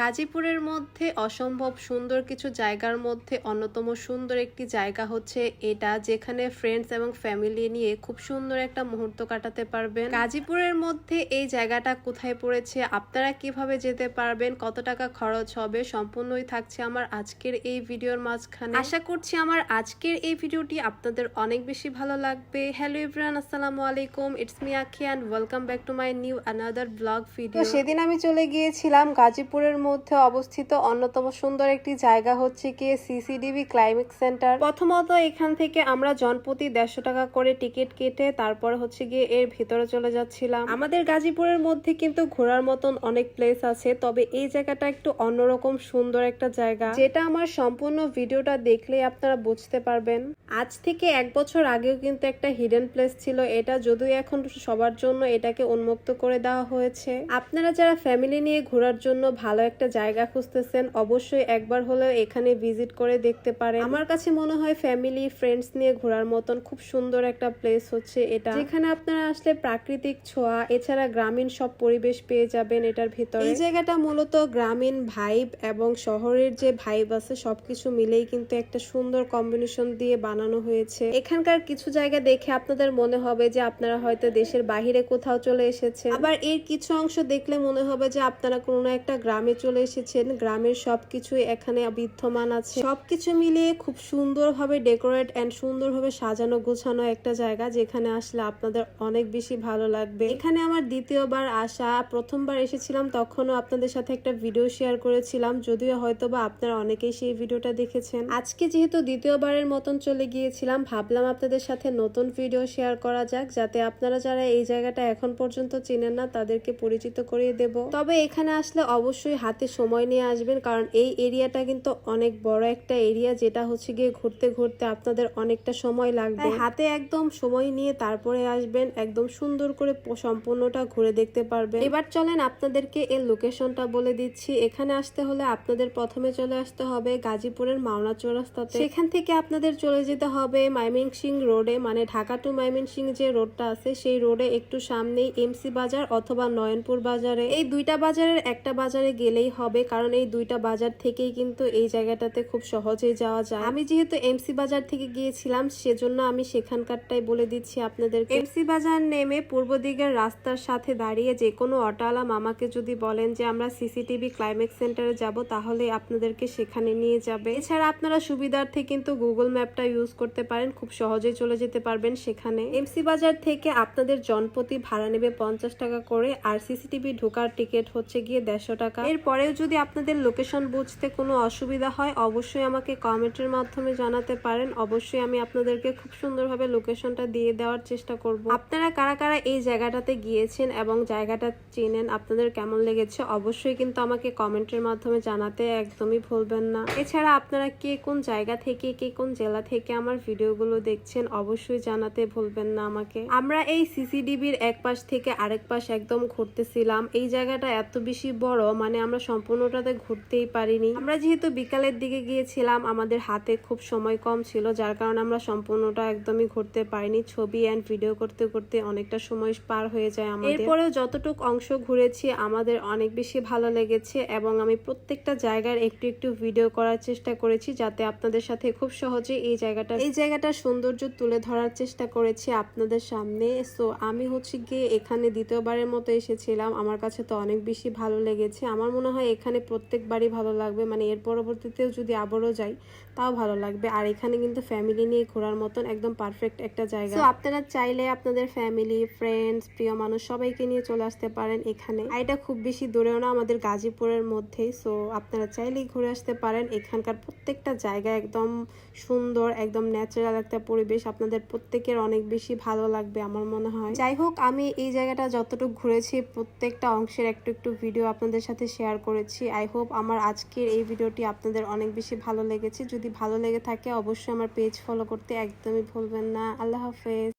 গাজীপুরের মধ্যে অসম্ভব সুন্দর কিছু জায়গার মধ্যে অন্যতম সুন্দর একটি জায়গা হচ্ছে এটা, যেখানে ফ্রেন্ডস এবং ফ্যামিলি নিয়ে খুব সুন্দর একটা মুহূর্ত কাটাতে পারবেন। গাজীপুরের মধ্যে এই জায়গাটা কোথায় পড়েছে, আপনারা কীভাবে যেতে পারবেন, কত টাকা খরচ হবে, সম্পূর্ণই থাকছে আমার আজকের এই ভিডিওর মাঝখানে। আশা করছি আমার আজকের এই ভিডিওটি আপনাদের অনেক বেশি ভালো লাগবে। হ্যালো ইব্রান আসসালামু আলাইকুম it's me Akhi and welcome back to my new another blog video সেদিন আমি চলে গিয়েছিলাম গাজীপুরের মধ্যে অবস্থিত অন্যতম সুন্দর একটি জায়গা হচ্ছে কি সিসিডিবি ক্লাইমেক্স সেন্টার। প্রথমত এখান থেকে আমরা জনপ্রতি দেড়শো টাকা করে টিকিট কেটে তারপর হচ্ছে গিয়ে এর ভিতরে চলে যাচ্ছিলাম। আমাদের গাজীপুরের মধ্যে কিন্তু ঘোরার মতন অনেক প্লেস আছে, তবে এই জায়গাটা একটু অন্যরকম সুন্দর একটা জায়গা। যেটা আমার সম্পূর্ণ ভিডিওটা দেখলেই আপনারা বুঝতে পারবেন। আজ থেকে এক বছর আগেও কিন্তু একটা হিডেন প্লেস ছিল, এটা যদিও এখন সবার জন্য এটাকে উন্মুক্ত করে দেওয়া হয়েছে। আপনারা যারা ফ্যামিলি নিয়ে ঘোরার জন্য ভালো একটা জায়গা খুঁজতেছেন, অবশ্যই একবার হলেও এখানে ভিজিট করে দেখতে পারেন। আমার কাছে মনে হয় ফ্যামিলি, ফ্রেন্ডস নিয়ে ঘোরার মতন খুব সুন্দর একটা প্লেস হচ্ছে এটা। যেখানে আপনারা আসলে প্রাকৃতিক ছোঁয়া, এছাড়া গ্রামীণ সব পরিবেশ পেয়ে যাবেন এটার ভিতরে। এই জায়গাটা মূলত গ্রামীণ ভাইব এবং শহরের যে ভাইব আছে সবকিছু মিলেই কিন্তু একটা সুন্দর কম্বিনেশন দিয়ে বানানো হয়েছে। এখানকার কিছু জায়গা দেখে আপনাদের মনে হবে যে আপনারা হয়তো দেশের বাহিরে কোথাও চলে এসেছে আবার এর কিছু অংশ দেখলে মনে হবে যে আপনারা কোনো একটা গ্রামে চলে এসেছেন। গ্রামের সবকিছুই এখানে বিদ্যমান আছে। সবকিছু মিলিয়ে খুব সুন্দরভাবে ডেকোরেট এন্ড সুন্দরভাবে সাজানো, গোছানো একটা জায়গা যেখানে আসলে আপনাদের অনেক বেশি ভালো লাগবে। এখানে আমার দ্বিতীয়বার আসা, প্রথমবার এসেছিলাম, তখনও আপনাদের সাথে একটা ভিডিও শেয়ার করেছিলাম, যদিও হয়তো বা আপনারা অনেকেই সেই ভিডিওটা দেখেছেন। আজকে যেহেতু দ্বিতীয়বারের মতন চলে গিয়েছিলাম, ভাবলাম আপনাদের সাথে নতুন ভিডিও শেয়ার করা যাক, যাতে আপনারা যারা এই জায়গাটা এখন পর্যন্ত চেনেন না, তাদেরকে পরিচিত করিয়ে দেব। তবে এখানে আসলে অবশ্যই হাতে সময় নিয়ে আসবেন কারণ এই এরিয়াটা কিন্তু অনেক বড় একটা এরিয়া যেটা হচ্ছে গিয়ে ঘুরতে ঘুরতে আপনাদের অনেকটা সময় লাগবে। হাতে একদম সময় নিয়ে তারপরে আসবেন একদম সুন্দর করে সম্পূর্ণটা ঘুরে দেখতে পারবেন। এবার চলেন আপনাদেরকে এর লোকেশনটা বলে দিচ্ছি। এখানে আসতে হলে আপনাদের প্রথমে চলে আসতে হবে গাজীপুরের মাওনা চৌরাস্তাতে সেখান থেকে আপনাদের চলে যেতে হবে মাইমিংসিং রোডে মানে ঢাকা টু মাইমিংসিং যে রোডটা আছে সেই রোডে একটু সামনেই এমসি বাজার অথবা নয়নপুর বাজারে। এই দুইটা বাজারের একটা বাজারে গেলেই হবে, কারণ এই দুইটা বাজার থেকেই কিন্তু এই জায়গাটাতে খুব সহজেই যাওয়া যায়। আমি যেহেতু এমসি বাজার থেকে গিয়েছিলাম, সেজন্য আমি সেখানকারটাই বলে দিচ্ছি আপনাদের এমসি বাজার নেমে পূর্ব দিকের রাস্তার সাথে দাঁড়িয়ে যে কোনো অটোওয়ালা মামাকে যদি বলেন যে, আমরা সিসিটিভি ক্লাইমেক্স সেন্টারে যাব, তাহলে আপনাদেরকে সেখানে নিয়ে যাবে। এছাড়া আপনারা সুবিধার্থে কিন্তু গুগল ম্যাপটা ইউজ করতে পারেন, খুব সহজেই চলে যেতে পারবেন সেখানে। এমসি বাজার থেকে আপনাদের জনপ্রতি ভাড়া নেবে পঞ্চাশ টাকা করে, আর সিসিটিভি ঢোকার টিকিট হচ্ছে গিয়ে দেড়শো টাকা। এরপরেও যদি আপনাদের লোকেশন বুঝতে কোনো অসুবিধা হয়, অবশ্যই আমাকে কমেন্টের মাধ্যমে জানাতে পারেন। অবশ্যই আমি আপনাদেরকে খুব সুন্দরভাবে লোকেশনটা দিয়ে দেওয়ার চেষ্টা করব। আপনারা কারা কারা এই জায়গাটাতে গিয়েছেন এবং জায়গাটা চেনেন, আপনাদের কেমন লেগেছে, অবশ্যই কিন্তু আমাকে কমেন্টের মাধ্যমে জানাতে একদমই ভুলবেন না। এছাড়া আপনারা কে কোন জায়গা থেকে, কে কোন জেলা থেকে আমার ভিডিওগুলো দেখছেন, অবশ্যই জানাতে ভুলবেন না আমাকে। আমরা এই সিসিডিবির এক পাশ থেকে আরেক পাশ একদম ঘুরতেছিলাম। এই জায়গাটা এত বেশি বড় মানে আমরা সম্পূর্ণটাতে ঘুরতেই পারিনি। আমরা যেহেতু বিকালের দিকে গিয়েছিলাম, আমাদের হাতে খুব সময় কম ছিল, যার কারণে আমরা সম্পূর্ণটা একদমই ঘুরতে পারিনি। ছবি অ্যান্ড ভিডিও করতে করতে অনেকটা সময় পার হয়ে যায় আমাদের। এরপরেও যতটুক অংশ ঘুরেছি, আমাদের অনেক বেশি ভালো লেগেছে এবং আমি প্রত্যেকটা জায়গার একটু একটু ভিডিও করার চেষ্টা করেছি যাতে আপনাদের সাথে খুব সহজে এই জায়গাটা, এই জায়গাটার সৌন্দর্য তুলে ধরার চেষ্টা করেছি আপনাদের সামনে। সো আমি হচ্ছে গিয়ে এখানে দ্বিতীয়বারের মতো এসেছিলাম। আমার কাছে তো অনেক বেশি ভালো লেগেছে। আমার মনে হয় এখানে প্রত্যেকবারই ভালো লাগবে। মানে এর পরবর্তীতেও যদি আবারও যাই, তাও ভালো লাগবে। আর এখানে কিন্তু ফ্যামিলি নিয়ে ঘোরার মতন একদম পারফেক্ট একটা জায়গা। আপনারা চাইলে আপনাদের ফ্যামিলি ফ্রেন্ডস প্রিয় মানুষ সবাইকে নিয়ে চলে আসতে পারেন এখানে। এটা খুব বেশি দূরেও না, আমাদের গাজীপুরের মধ্যেই। সো আপনারা চাইলেই ঘুরে আসতে পারেন। এখানকার প্রত্যেকটা জায়গা একদম সুন্দর, একদম ন্যাচারাল একটা পরিবেশ। আপনাদের প্রত্যেকের অনেক বেশি ভালো লাগবে আমার মনে হয়। যাই হোক, আমি এই জায়গাটা যতটুকু ঘুরেছি, প্রত্যেকটা অংশের একটু একটু ভিডিও আপনাদের সাথে শেয়ার করেছি। আই হোপ আমার আজকের এই ভিডিওটি আপনাদের অনেক বেশি ভালো লেগেছে। যদি ভালো লেগে থাকে, অবশ্যই আমার পেজ ফলো করতে একদমই ভুলবেন না। আল্লাহ হাফেজ।